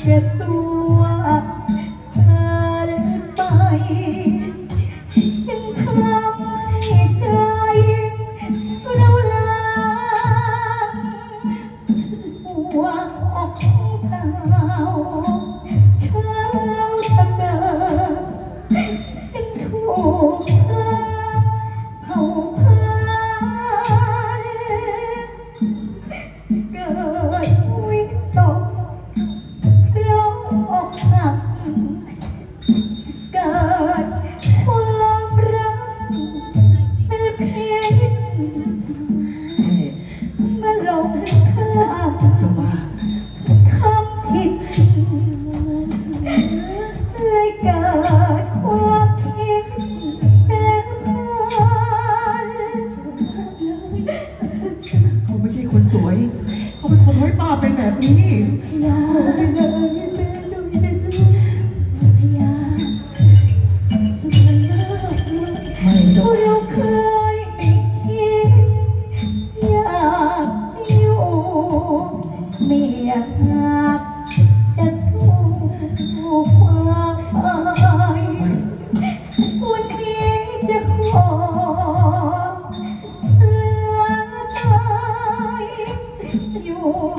trip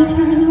Thank you.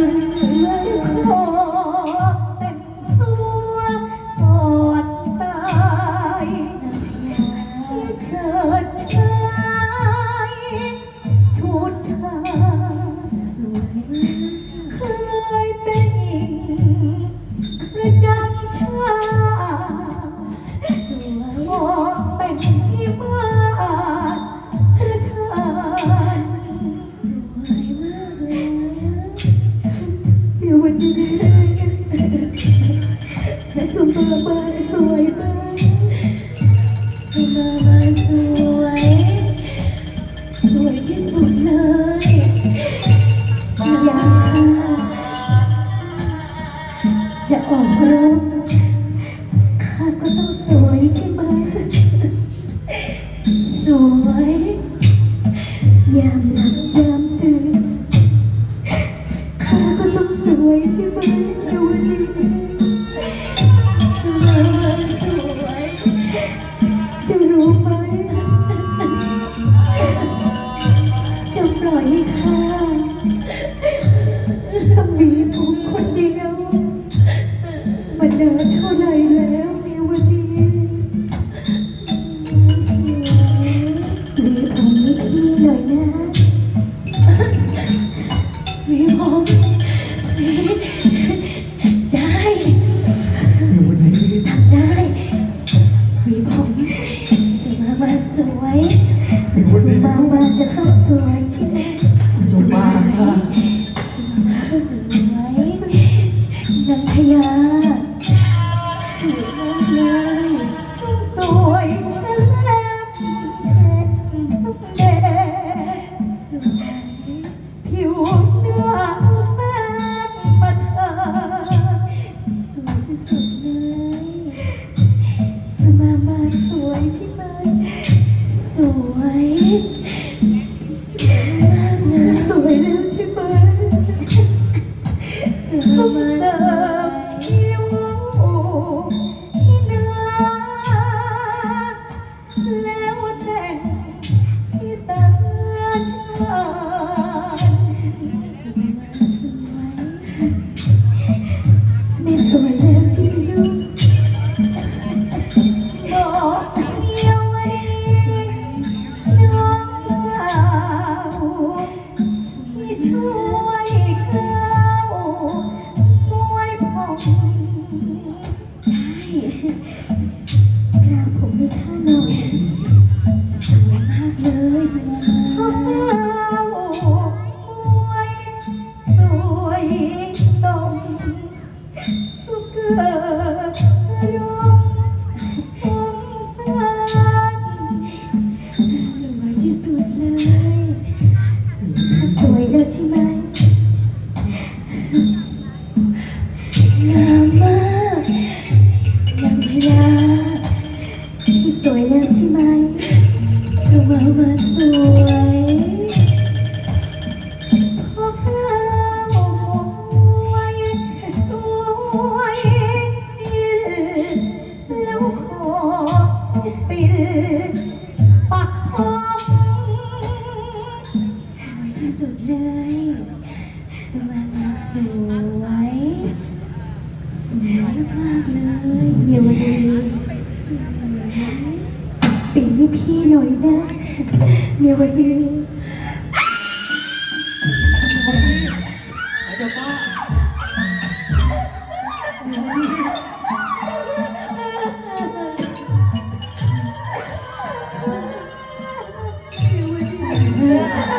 อบ้สวยไปสวย 我一个 สวยใช่ไหม สวย สวยมากเลยสวยแล้วใช่ไหมสาเลย Oh. ใช่ไหมเธอมามาสู่ พี่หน่อยนะในวันนี้เดี๋ยวป้าวันนี้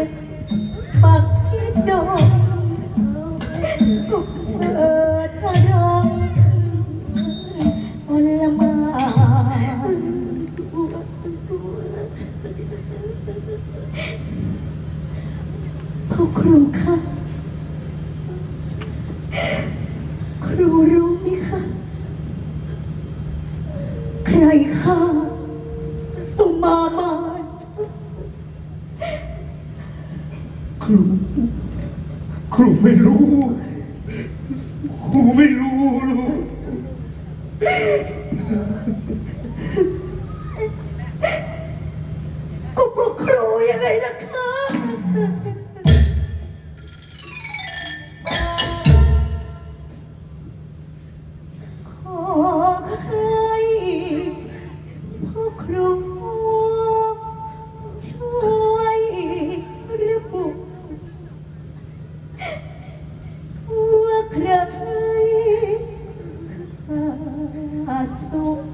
ครู ครูไม่รู้ ครูไม่รู้ลูก ใครอาสุข